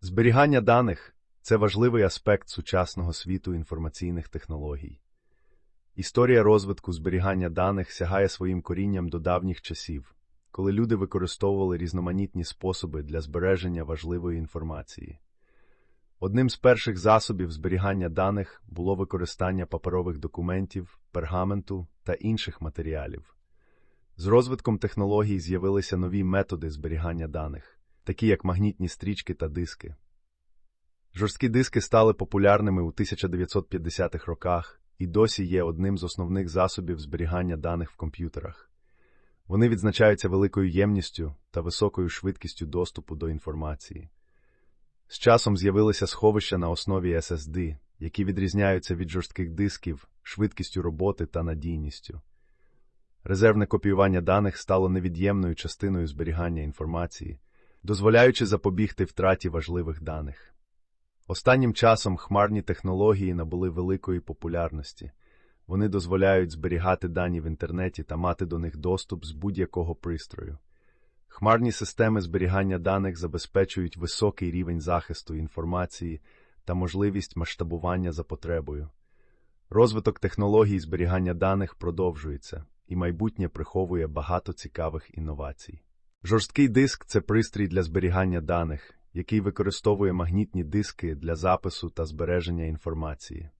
Зберігання даних це важливий аспект сучасного світу інформаційних технологій. Історія розвитку зберігання даних сягає своїм корінням до давніх часів, коли люди використовували різноманітні способи для збереження важливої інформації. Одним з перших засобів зберігання даних було використання паперових документів, пергаменту та інших матеріалів. З розвитком технологій з'явилися нові методи зберігання даних, такі як магнітні стрічки та диски. Жорсткі диски стали популярними у 1950-х роках і досі є одним з основних засобів зберігання даних в комп'ютерах. Вони відзначаються великою ємністю та високою швидкістю доступу до інформації. З часом з'явилися сховища на основі SSD, які відрізняються від жорстких дисків, швидкістю роботи та надійністю. Резервне копіювання даних стало невід'ємною частиною зберігання інформації, дозволяючи запобігти втраті важливих даних. Останнім часом хмарні технології набули великої популярності. Вони дозволяють зберігати дані в інтернеті та мати до них доступ з будь-якого пристрою. Хмарні системи зберігання даних забезпечують високий рівень захисту інформації та можливість масштабування за потребою. Розвиток технологій зберігання даних продовжується, і майбутнє приховує багато цікавих інновацій. Жорсткий диск це пристрій для зберігання даних, який використовує магнітні диски для запису та збереження інформації.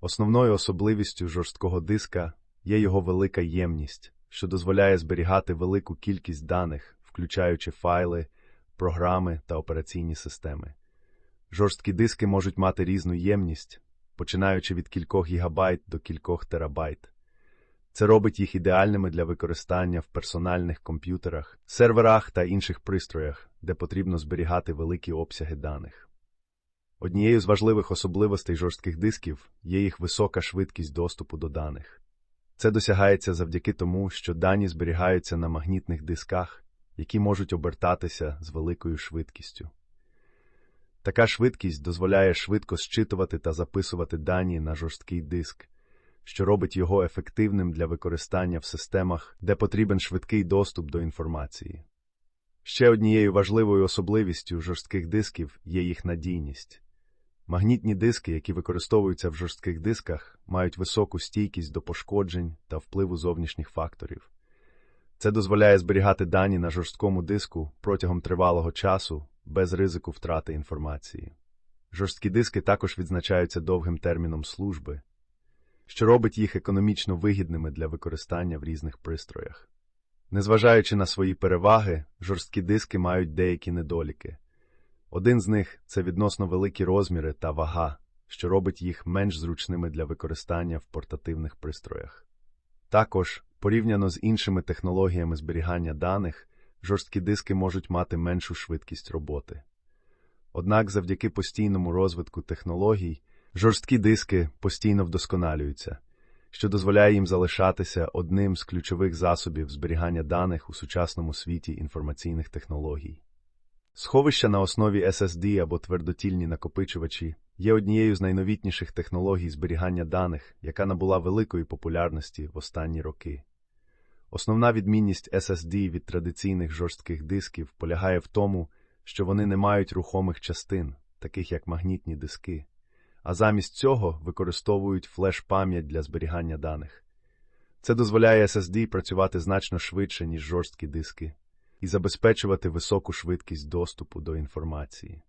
Основною особливістю жорсткого диска є його велика ємність, що дозволяє зберігати велику кількість даних, включаючи файли, програми та операційні системи. Жорсткі диски можуть мати різну ємність, починаючи від кількох гігабайт до кількох терабайт. Це робить їх ідеальними для використання в персональних комп'ютерах, серверах та інших пристроях, де потрібно зберігати великі обсяги даних. Однією з важливих особливостей жорстких дисків є їх висока швидкість доступу до даних. Це досягається завдяки тому, що дані зберігаються на магнітних дисках, які можуть обертатися з великою швидкістю. Така швидкість дозволяє швидко зчитувати та записувати дані на жорсткий диск, що робить його ефективним для використання в системах, де потрібен швидкий доступ до інформації. Ще однією важливою особливістю жорстких дисків є їх надійність. Магнітні диски, які використовуються в жорстких дисках, мають високу стійкість до пошкоджень та впливу зовнішніх факторів. Це дозволяє зберігати дані на жорсткому диску протягом тривалого часу без ризику втрати інформації. Жорсткі диски також відзначаються довгим терміном служби, що робить їх економічно вигідними для використання в різних пристроях. Незважаючи на свої переваги, жорсткі диски мають деякі недоліки. Один з них це відносно великі розміри та вага, що робить їх менш зручними для використання в портативних пристроях. Також, порівняно з іншими технологіями зберігання даних, жорсткі диски можуть мати меншу швидкість роботи. Однак завдяки постійному розвитку технологій, жорсткі диски постійно вдосконалюються, що дозволяє їм залишатися одним з ключових засобів зберігання даних у сучасному світі інформаційних технологій. Сховища на основі SSD або твердотільні накопичувачі є однією з найновітніших технологій зберігання даних, яка набула великої популярності в останні роки. Основна відмінність SSD від традиційних жорстких дисків полягає в тому, що вони не мають рухомих частин, таких як магнітні диски, а замість цього використовують флеш-пам'ять для зберігання даних. Це дозволяє SSD працювати значно швидше, ніж жорсткі диски, і забезпечувати високу швидкість доступу до інформації.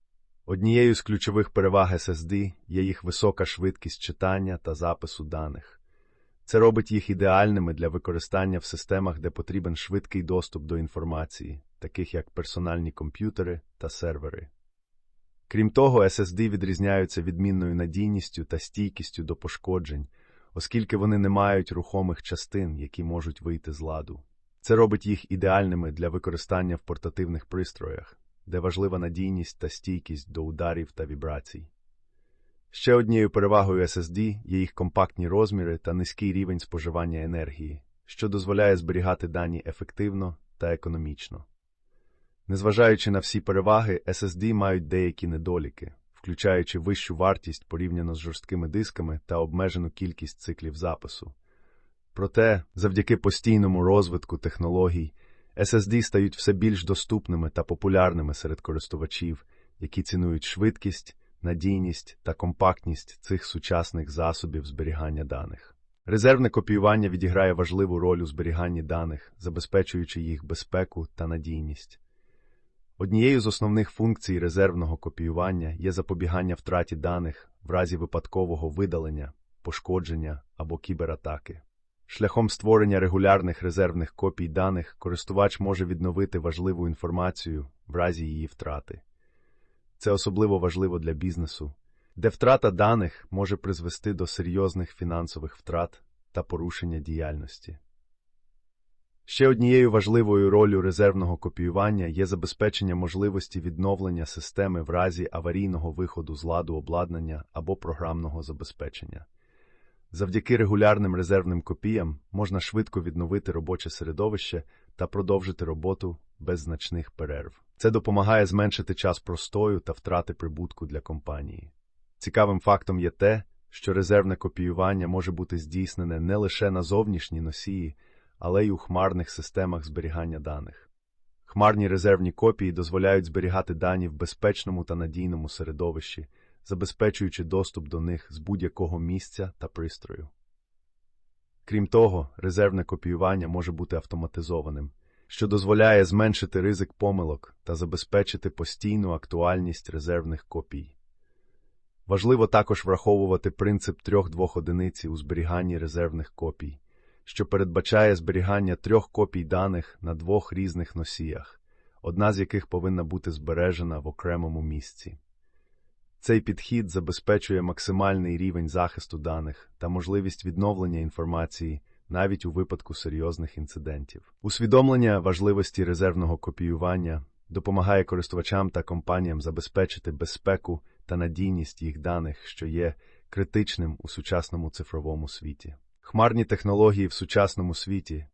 Однією з ключових переваг SSD є їх висока швидкість читання та запису даних. Це робить їх ідеальними для використання в системах, де потрібен швидкий доступ до інформації, таких як персональні комп'ютери та сервери. Крім того, SSD відрізняються відмінною надійністю та стійкістю до пошкоджень, оскільки вони не мають рухомих частин, які можуть вийти з ладу. Це робить їх ідеальними для використання в портативних пристроях, де важлива надійність та стійкість до ударів та вібрацій. Ще однією перевагою SSD є їх компактні розміри та низький рівень споживання енергії, що дозволяє зберігати дані ефективно та економічно. Незважаючи на всі переваги, SSD мають деякі недоліки, включаючи вищу вартість порівняно з жорсткими дисками та обмежену кількість циклів запису. Проте, завдяки постійному розвитку технологій, SSD стають все більш доступними та популярними серед користувачів, які цінують швидкість, надійність та компактність цих сучасних засобів зберігання даних. Резервне копіювання відіграє важливу роль у зберіганні даних, забезпечуючи їх безпеку та надійність. Однією з основних функцій резервного копіювання є запобігання втраті даних в разі випадкового видалення, пошкодження або кібератаки. Шляхом створення регулярних резервних копій даних користувач може відновити важливу інформацію в разі її втрати. Це особливо важливо для бізнесу, де втрата даних може призвести до серйозних фінансових втрат та порушення діяльності. Ще однією важливою ролью резервного копіювання є забезпечення можливості відновлення системи в разі аварійного виходу з ладу обладнання або програмного забезпечення. Завдяки регулярним резервним копіям можна швидко відновити робоче середовище та продовжити роботу без значних перерв. Це допомагає зменшити час простою та втрати прибутку для компанії. Цікавим фактом є те, що резервне копіювання може бути здійснене не лише на зовнішні носії, але й у хмарних системах зберігання даних. Хмарні резервні копії дозволяють зберігати дані в безпечному та надійному середовищі, забезпечуючи доступ до них з будь-якого місця та пристрою. Крім того, резервне копіювання може бути автоматизованим, що дозволяє зменшити ризик помилок та забезпечити постійну актуальність резервних копій. Важливо також враховувати принцип трьох-двох одиниці у зберіганні резервних копій, що передбачає зберігання трьох копій даних на двох різних носіях, одна з яких повинна бути збережена в окремому місці. Цей підхід забезпечує максимальний рівень захисту даних та можливість відновлення інформації навіть у випадку серйозних інцидентів. Усвідомлення важливості резервного копіювання допомагає користувачам та компаніям забезпечити безпеку та надійність їх даних, що є критичним у сучасному цифровому світі. Хмарні технології в сучасному світі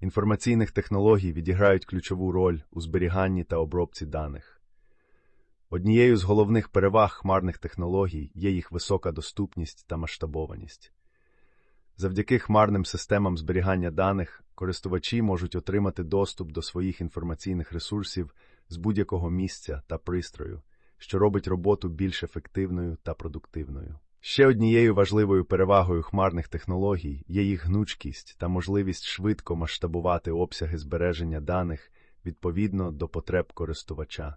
інформаційних технологій відіграють ключову роль у зберіганні та обробці даних. Однією з головних переваг хмарних технологій є їх висока доступність та масштабованість. Завдяки хмарним системам зберігання даних користувачі можуть отримати доступ до своїх інформаційних ресурсів з будь-якого місця та пристрою, що робить роботу більш ефективною та продуктивною. Ще однією важливою перевагою хмарних технологій є їх гнучкість та можливість швидко масштабувати обсяги збереження даних відповідно до потреб користувача.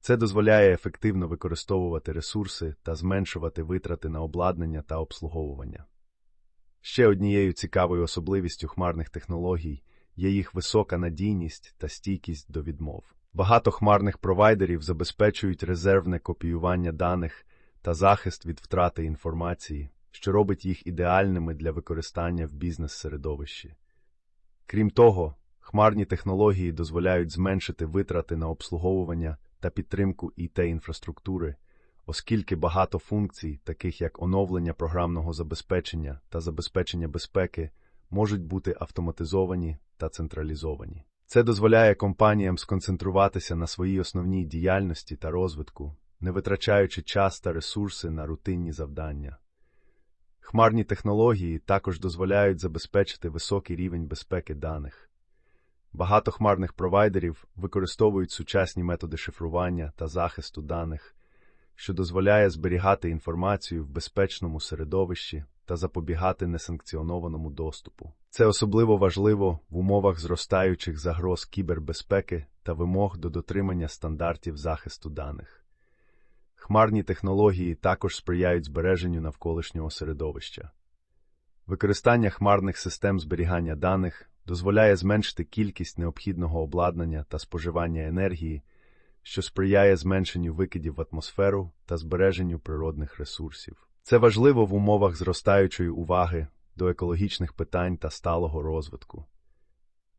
Це дозволяє ефективно використовувати ресурси та зменшувати витрати на обладнання та обслуговування. Ще однією цікавою особливістю хмарних технологій є їх висока надійність та стійкість до відмов. Багато хмарних провайдерів забезпечують резервне копіювання даних та захист від втрати інформації, що робить їх ідеальними для використання в бізнес-середовищі. Крім того, хмарні технології дозволяють зменшити витрати на обслуговування та підтримку іт інфраструктури, оскільки багато функцій, таких як оновлення програмного забезпечення та забезпечення безпеки, можуть бути автоматизовані та централізовані. Це дозволяє компаніям сконцентруватися на своїй основній діяльності та розвитку, не витрачаючи час та ресурси на рутинні завдання. Хмарні технології також дозволяють забезпечити високий рівень безпеки даних. Багато хмарних провайдерів використовують сучасні методи шифрування та захисту даних, що дозволяє зберігати інформацію в безпечному середовищі та запобігати несанкціонованому доступу. Це особливо важливо в умовах зростаючих загроз кібербезпеки та вимог до дотримання стандартів захисту даних. Хмарні технології також сприяють збереженню навколишнього середовища. Використання хмарних систем зберігання даних дозволяє зменшити кількість необхідного обладнання та споживання енергії, що сприяє зменшенню викидів в атмосферу та збереженню природних ресурсів. Це важливо в умовах зростаючої уваги до екологічних питань та сталого розвитку.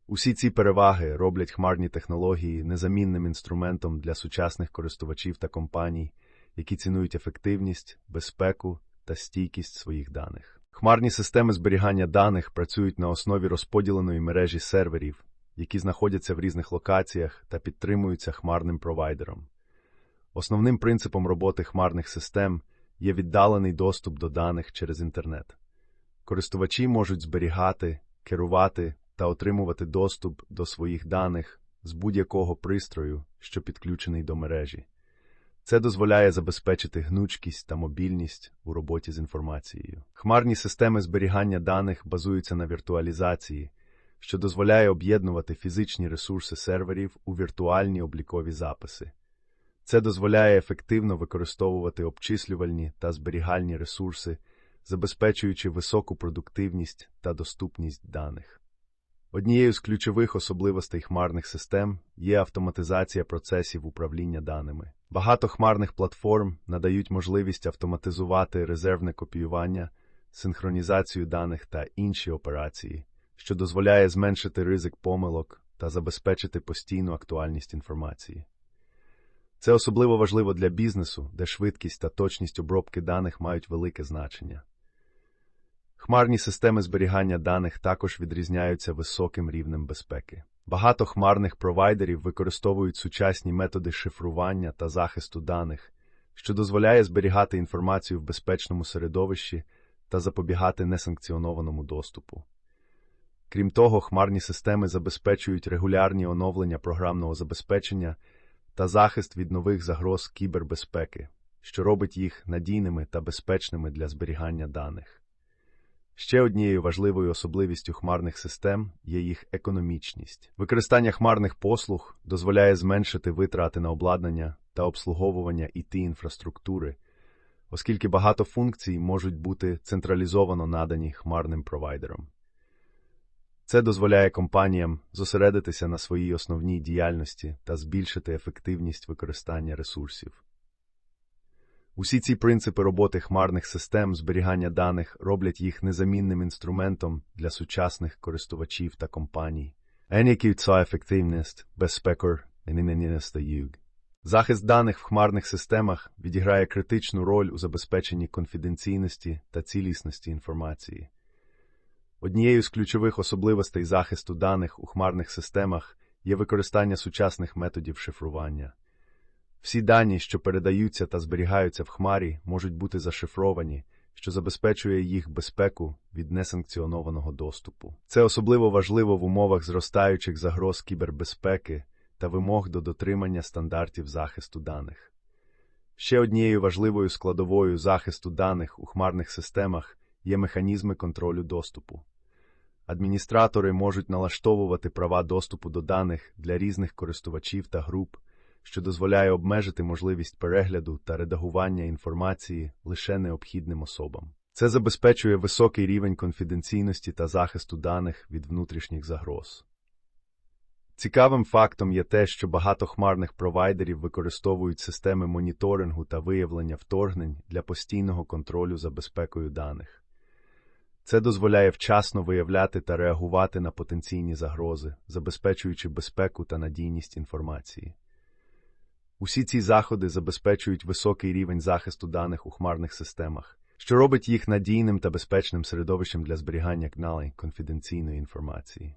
Усі ці переваги роблять хмарні технології незамінним інструментом для сучасних користувачів та компаній, які цінують ефективність, безпеку та стійкість своїх даних. Хмарні системи зберігання даних працюють на основі розподіленої мережі серверів, які знаходяться в різних локаціях та підтримуються хмарним провайдером. Основним принципом роботи хмарних систем є віддалений доступ до даних через інтернет. Користувачі можуть зберігати, керувати та отримувати доступ до своїх даних з будь-якого пристрою, що підключений до мережі. Це дозволяє забезпечити гнучкість та мобільність у роботі з інформацією. Хмарні системи зберігання даних базуються на віртуалізації, що дозволяє об'єднувати фізичні ресурси серверів у віртуальні облікові записи. Це дозволяє ефективно використовувати обчислювальні та зберігальні ресурси, забезпечуючи високу продуктивність та доступність даних. Однією з ключових особливостей хмарних систем є автоматизація процесів управління даними. Багато хмарних платформ надають можливість автоматизувати резервне копіювання, синхронізацію даних та інші операції, що дозволяє зменшити ризик помилок та забезпечити постійну актуальність інформації. Це особливо важливо для бізнесу, де швидкість та точність обробки даних мають велике значення. Хмарні системи зберігання даних також відрізняються високим рівнем безпеки. Багато хмарних провайдерів використовують сучасні методи шифрування та захисту даних, що дозволяє зберігати інформацію в безпечному середовищі та запобігати несанкціонованому доступу. Крім того, хмарні системи забезпечують регулярні оновлення програмного забезпечення та захист від нових загроз кібербезпеки, що робить їх надійними та безпечними для зберігання даних. Ще однією важливою особливістю хмарних систем є їх економічність. Використання хмарних послуг дозволяє зменшити витрати на обладнання та обслуговування іт інфраструктури, оскільки багато функцій можуть бути централізовано надані хмарним провайдером. Це дозволяє компаніям зосередитися на своїй основній діяльності та збільшити ефективність використання ресурсів. Усі ці принципи роботи хмарних систем зберігання даних роблять їх незамінним інструментом для сучасних користувачів та компаній. Захист даних в хмарних системах відіграє критичну роль у забезпеченні конфіденційності та цілісності інформації. Однією з ключових особливостей захисту даних у хмарних системах є використання сучасних методів шифрування. Всі дані, що передаються та зберігаються в хмарі, можуть бути зашифровані, що забезпечує їх безпеку від несанкціонованого доступу. Це особливо важливо в умовах зростаючих загроз кібербезпеки та вимог до дотримання стандартів захисту даних. Ще однією важливою складовою захисту даних у хмарних системах є механізми контролю доступу. Адміністратори можуть налаштовувати права доступу до даних для різних користувачів та груп, що дозволяє обмежити можливість перегляду та редагування інформації лише необхідним особам. Це забезпечує високий рівень конфіденційності та захисту даних від внутрішніх загроз. Цікавим фактом є те, що багато хмарних провайдерів використовують системи моніторингу та виявлення вторгнень для постійного контролю за безпекою даних. Це дозволяє вчасно виявляти та реагувати на потенційні загрози, забезпечуючи безпеку та надійність інформації. Усі ці заходи забезпечують високий рівень захисту даних у хмарних системах, що робить їх надійним та безпечним середовищем для зберігання кнали конфіденційної інформації.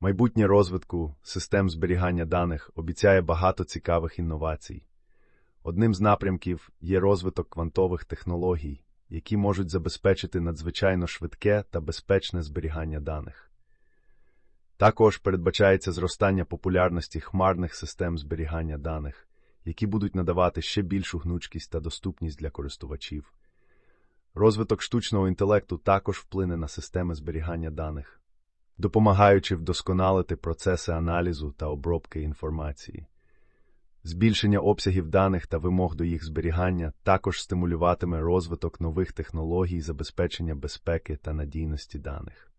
Майбутнє розвитку систем зберігання даних обіцяє багато цікавих інновацій. Одним з напрямків є розвиток квантових технологій, які можуть забезпечити надзвичайно швидке та безпечне зберігання даних. Також передбачається зростання популярності хмарних систем зберігання даних, які будуть надавати ще більшу гнучкість та доступність для користувачів. Розвиток штучного інтелекту також вплине на системи зберігання даних, допомагаючи вдосконалити процеси аналізу та обробки інформації. Збільшення обсягів даних та вимог до їх зберігання також стимулюватиме розвиток нових технологій забезпечення безпеки та надійності даних.